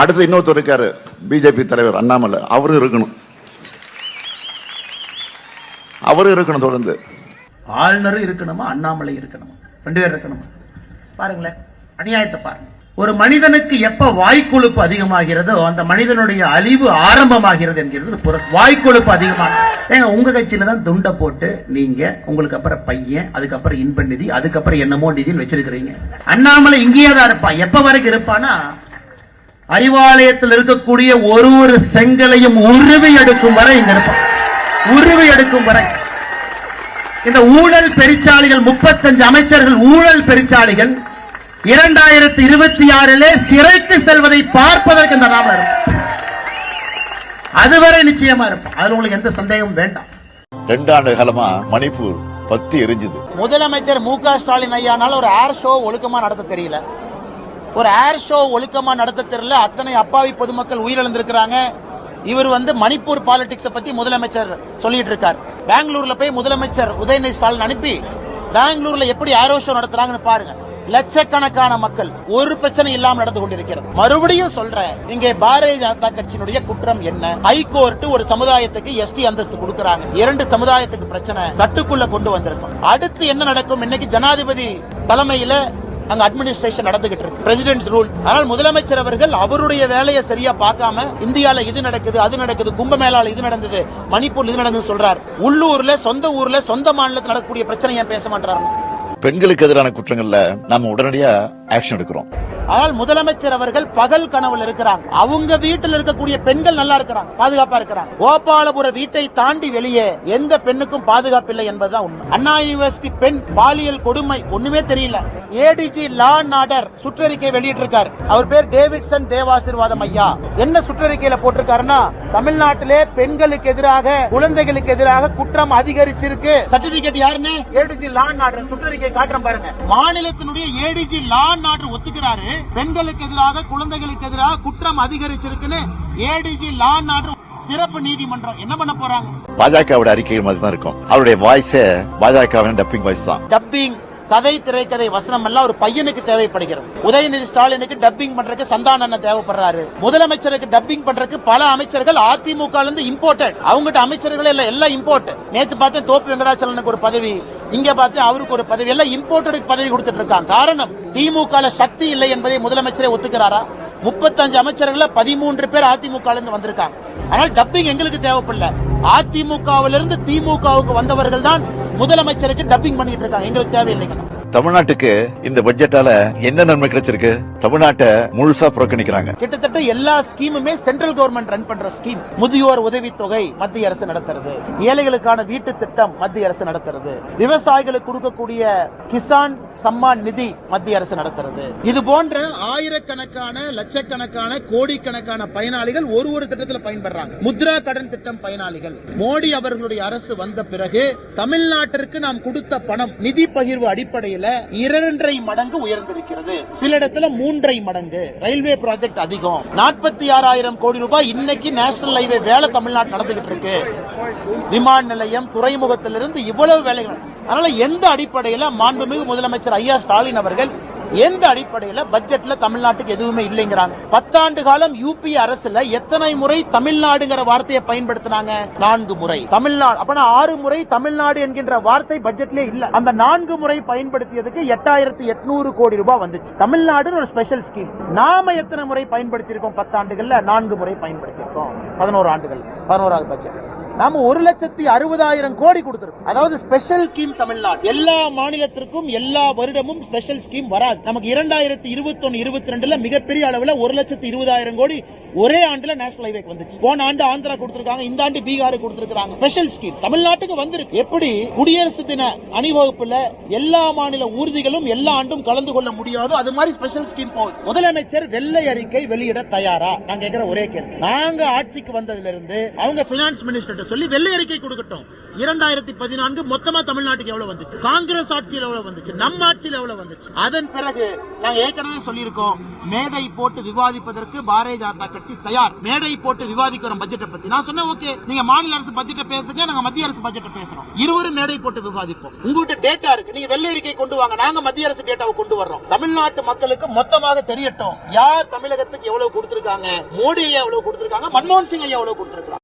அடுத்து இன்னொருத்தர் இருக்காரு பிஜேபி தலைவர் அண்ணாமலை. அவரும் இருக்கணும். அவரும் இருக்கணும் தொடர்ந்து. ஆளுநரும் இருக்கணுமா? அண்ணாமலை இருக்கணுமா? ரெண்டு பேர் இருக்கணுமா? பாருங்களேன் அநியாயத்தை பாருங்க. ஒரு மனிதனுக்கு எப்ப வாய்க்கொழுப்பு அதிகமாகிறதோ அந்த மனிதனுடைய அழிவு ஆரம்பமாகிறது என்கிறது வாய்க்கொழுப்பு அதிகமாக ஏங்க உங்க கட்சியில தான் துண்டை போட்டு நீங்க உங்களுக்கு அப்புறம் பையன் அதுக்கப்புறம் இன்ப நிதி அதுக்கப்புறம் என்னமோ நிதின்னு வச்சிருக்கிறீங்க. அண்ணாமலை இங்கேயே தான் இருப்பான். எப்ப வரைக்கும் இருப்பானா? அறிவாலயத்தில் இருக்கக்கூடிய ஒரு ஒரு செங்கலையும் உருவி எடுக்கும் வரை இங்க இருப்பான் உருவி எடுக்கும் வரை. இந்த ஊழல் பெருச்சாளிகள் முப்பத்தஞ்சு அமைச்சர்கள் ஊழல் பெருச்சாளிகள் இரண்டாயிரத்தி இருபத்தி ஆறிலே சிறைக்கு செல்வதை பார்ப்பதற்கு இந்த நாம இருக்கும் அதுவரை நிச்சயமா இருக்கும் அதுல உங்களுக்கு எந்த சந்தேகமும் வேண்டாம். ரெண்டு ஆண்டு காலமா மணிப்பூர் பத்தி எரிஞ்சுது. முதலமைச்சர் மு க ஸ்டாலின் ஐயானால ஒரு ஏர் ஷோ ஒழுக்கமா நடத்த தெரியல. ஒரு ஏர் ஷோ ஒழுக்கமா நடத்த தெரியல. அத்தனை அப்பாவி பொதுமக்கள் உயிரிழந்திருக்கிறாங்க. இவர் வந்து மணிப்பூர் பாலிடிக்ஸை பத்தி முதலமைச்சர் சொல்லிட்டு இருக்கார். பெங்களூர்ல போய் முதலமைச்சர் உதயநிதி ஸ்டாலின் அனுப்பி பெங்களூர்ல எப்படி ஏரோ ஷோ நடத்துறாங்கன்னு பாருங்க. லட்சக்கணக்கான மக்கள் ஒரு பிரச்சனை இல்லாம நடந்து கொண்டிருக்கிறது. மறுபடியும் சொல்றேன் இங்கே பாரதிய ஜனதா கட்சியினுடைய குற்றம் என்ன? ஹைகோர்ட் ஒரு சமுதாயத்துக்கு எஸ்டி அந்தஸ்து கொடுக்கறாங்க. இரண்டு சமுதாயத்துக்கு பிரச்சனை கட்டுக்குள்ள கொண்டு வந்திருக்கும். அடுத்து என்ன நடக்கும்? இன்னைக்கு ஜனாதிபதி தலைமையில அங்க அட்மினிஸ்ட்ரேஷன் நடந்துகிட்டு இருக்கு. பிரசிடென்ட் ரூல் ஆனால் முதலமைச்சர் அவர்கள் அவருடைய வேலையை சரியா பார்க்காம இந்தியால இது நடக்குது அது நடக்குது கும்பமேளால இது நடந்தது மணிப்பூர் இது நடந்தது சொல்றார். உள்ளூர்ல சொந்த ஊர்ல சொந்த மாநிலத்தில் நடக்கக்கூடிய பிரச்சனை ஏன் பேச மாட்டாரு பெண்களுக்கு எதிரான குற்றங்கள்ல நாம உடனடியா ஆக்ஷன் எடுக்கிறோம். ஆனால் முதலமைச்சர் அவர்கள் பகல் கனவுல இருக்கிறாங்க. அவங்க வீட்டில் இருக்கக்கூடிய பெண்கள் நல்லா இருக்கிறாங்க பாதுகாப்பா இருக்கிறாங்க. கோபாலபுர வீட்டை தாண்டி வெளியே எந்த பெண்ணுக்கும் பாதுகாப்பு இல்லை என்பதுதான் உண்மை. அண்ணா யூனிவர்சிட்டி பெண் பாலியல் கொடுமை ஒண்ணுமே தெரியல. ஏடிஜி லா நாடர் சுற்றறிக்கை வெளியிட்டிருக்கார். அவர் பேர் டேவிட்சன் தேவாசிர்வாதம் ஐயா. என்ன சுற்றறிக்கையில போட்டிருக்காருன்னா தமிழ்நாட்டிலே பெண்களுக்கு எதிராக குழந்தைகளுக்கு எதிராக குற்றம் அதிகரிச்சிருக்கு. சர்டிபிகேட் யாருன்னு? ஏடிஜி லா நாடர் சுற்றறிக்கை காட்டுறேன் பாருங்க. மாநிலத்தினுடைய ஏடிஜி லா நாடர் ஒத்துக்கிறாரு. பெண்களுக்கு எதிராக குழந்தைகளுக்கு எதிராக குற்றம் அதிகரிச்சிருக்குன்னு ஏடிஜி லா ஆர்டர் சிறப்பு நீதிமன்றம் என்ன பண்ண போறாங்க? பாஜகவோட அறிக்கைகள் மாதிரி தான் இருக்கும். அவருடைய வாய்ஸே பாஜகவின் டப்பிங் வாய்ஸ் தான். டப்பிங் கதை திரைக்கதை வசனம் எல்லாம் ஒரு பையனுக்கு தேவைப்படுகிறது. உதயநிதி ஸ்டாலினுக்கு டப்பிங் பண்றதுக்கு சந்தான அண்ணன் தேவைப்படுறாரு. முதலமைச்சருக்கு டப்பிங் பண்றதுக்கு பல அமைச்சர்கள் அதிமுக இருந்து இம்போர்ட்டட் அவங்ககிட்ட அமைச்சர்கள் இல்ல எல்லாம் இம்போர்ட் நேத்து பார்த்து தோப்பு வெங்கடாச்சலனுக்கு ஒரு பதவி இங்க பார்த்து அவருக்கு ஒரு பதவி எல்லாம் இம்போர்ட்டடுக்கு பதவி கொடுத்துட்டு இருக்காங்க. காரணம் திமுக சக்தி இல்லை என்பதை முதலமைச்சரே ஒத்துக்கிறாரா? முப்பத்தஞ்சு அமைச்சர்கள்ல பதிமூன்று பேர் அதிமுக இருந்து வந்திருக்காங்க. ஆனால் டப்பிங் எங்களுக்கு தேவைப்படல. அதிமுகவிலிருந்து திமுகவுக்கு வந்தவர்கள் தான் முதலமைச்சருக்கு டப்பிங் பண்ணிட்டு இருக்காங்க. எங்களுக்கு தேவையில்லைங்க தமிழ்நாட்டுக்கு இந்த பட்ஜெட்டால என்ன நன்மை கிடைச்சிருக்கு? தமிழ்நாட்டை முழுசா புறக்கணிக்கிறாங்க. கிட்டத்தட்ட எல்லா ஸ்கீமுமே சென்ட்ரல் கவர்மெண்ட் ரன் பண்ற ஸ்கீம் முதியோர் உதவித்தொகை மத்திய அரசு நடத்துறது. ஏழைகளுக்கான வீட்டு திட்டம் மத்திய அரசு நடத்துறது. விவசாயிகளுக்கு கொடுக்கக்கூடிய கிசான் சம்மான் நிதி மத்திய அரசு நடத்துறது. இது போன்ற ஆயிரக்கணக்கான லட்சக்கணக்கான கோடிக்கணக்கான பயனாளிகள் ஒரு ஒரு திட்டத்தில் பயன்படுறாங்க. முத்ரா கடன் திட்டம் பயனாளிகள். மோடி அவர்களுடைய அரசு வந்த பிறகு தமிழ்நாட்டிற்கு நாம் கொடுத்த பணம் நிதி பகிர்வு அடிப்படையில் இரண்டரை மடங்கு உயர்ந்திருக்கிறது. சில இடத்துல மூன்றரை மடங்கு. ரயில்வே ப்ராஜெக்ட் அதிகம். நாற்பத்தி ஆறாயிரம் கோடி ரூபாய் இன்னைக்கு நேஷனல் ஹைவே வேலை தமிழ்நாடு நடந்துகிட்டு இருக்கு. விமான நிலையம் துறைமுகத்திலிருந்து இவ்வளவு வேலைகள். அதனால எந்த அடிப்படையில மாண்புமிகு முதலமைச்சர் ஐயா ஸ்டாலின் அவர்கள் எந்த அடிப்படையில பட்ஜெட்ல தமிழ்நாட்டுக்கு எதுவுமே இல்லைங்கிறாங்க? பத்தாண்டு காலம் யூபி அரசுல எத்தனை முறை தமிழ்நாடுங்கிற வார்த்தையை பயன்படுத்தினாங்க? நான்கு முறை. தமிழ்நாடு அப்பனா ஆறு முறை தமிழ்நாடு என்கின்ற வார்த்தை பட்ஜெட்லயே இல்ல. அந்த நான்கு முறை பயன்படுத்தியதுக்கு எட்டாயிரத்தி எட்நூறு கோடி ரூபாய் வந்துச்சு. தமிழ்நாடுன்னு ஒரு ஸ்பெஷல் ஸ்கீம் நாம எத்தனை முறை பயன்படுத்தியிருக்கோம் பத்தாண்டுகள்ல? நான்கு முறை பயன்படுத்தியிருக்கோம். பதினோரு ஆண்டுகள் பதினோராவது பட்ஜெட். நாம ஒரு லட்சத்தி அறுபதாயிரம் கோடி கொடுத்திருக்கோம். அதாவது ஸ்பெஷல் ஸ்கீம் தமிழ்நாடு. எல்லா மாநிலத்திற்கும் எல்லா வருடமும் ஸ்பெஷல் ஸ்கீம் வராது. நமக்கு இரண்டாயிரத்தி இருபத்தி ஒன்னு இருபத்தி ரெண்டுல மிகப்பெரிய அளவுல ஒரு லட்சத்தி இருபதாயிரம் கோடி ஒரே ஆண்டுல நேஷனல் ஹைவேக்கு வந்துச்சு. போன ஆண்டு ஆந்திரா கொடுத்திருக்காங்க இந்த ஆண்டு பீகார் கொடுத்திருக்காங்க ஸ்பெஷல் ஸ்கீம் தமிழ்நாட்டுக்கு வந்திருக்கு. எப்படி? குடியரசு தின அணிவகுப்புல எல்லா மாநில ஊர்திகளும் எல்லா ஆண்டும் கலந்து கொள்ள முடியாதோ அது மாதிரி ஸ்பெஷல் ஸ்கீம் போகுது. முதலமைச்சர் வெள்ளை அறிக்கை வெளியிட தயாரா? நான் கேட்கிற ஒரே கேள்வி. நாங்க ஆட்சிக்கு வந்ததுல இருந்து அவங்க பினான்ஸ் மினிஸ்டர் சொல்லி வெள்ளை அறிக்கை கொடுக்கட்டும். இரண்டாயிரத்தி பதினான்கு மொத்தமா தமிழ்நாட்டுக்கு எவ்வளவு வந்துச்சு? காங்கிரஸ் ஆட்சியில் எவ்வளவு வந்துச்சு? நம்ம ஆட்சியில் எவ்வளவு வந்துச்சு? அதன் பிறகு நாங்க ஏற்கனவே சொல்லியிருக்கோம் மேடை போட்டு விவாதிப்பதற்கு பாரதிய ஜனதா கட்சி தயார். மேடை போட்டு விவாதிக்கிறோம் பட்ஜெட்டை பத்தி. நான் சொன்னேன் ஓகே நீங்க மாநில அரசு பட்ஜெட்டை பேசுங்க நாங்க மத்திய அரசு பட்ஜெட்டை பேசுறோம். இருவரும் மேடை போட்டு விவாதிப்போம். உங்ககிட்ட டேட்டா இருக்கு. நீங்க வெள்ளை அறிக்கை கொண்டு வாங்க. நாங்க மத்திய அரசு டேட்டாவை கொண்டு வர்றோம். தமிழ்நாட்டு மக்களுக்கு மொத்தமாக தெரியட்டும். யார் தமிழகத்துக்கு எவ்வளவு கொடுத்திருக்காங்க? மோடி ஐயா எவ்வளவு கொடுத்திருக்காங்க? மன்மோகன் சிங் ஐயா எவ்வளவு கொடுத்திருக்காங்க?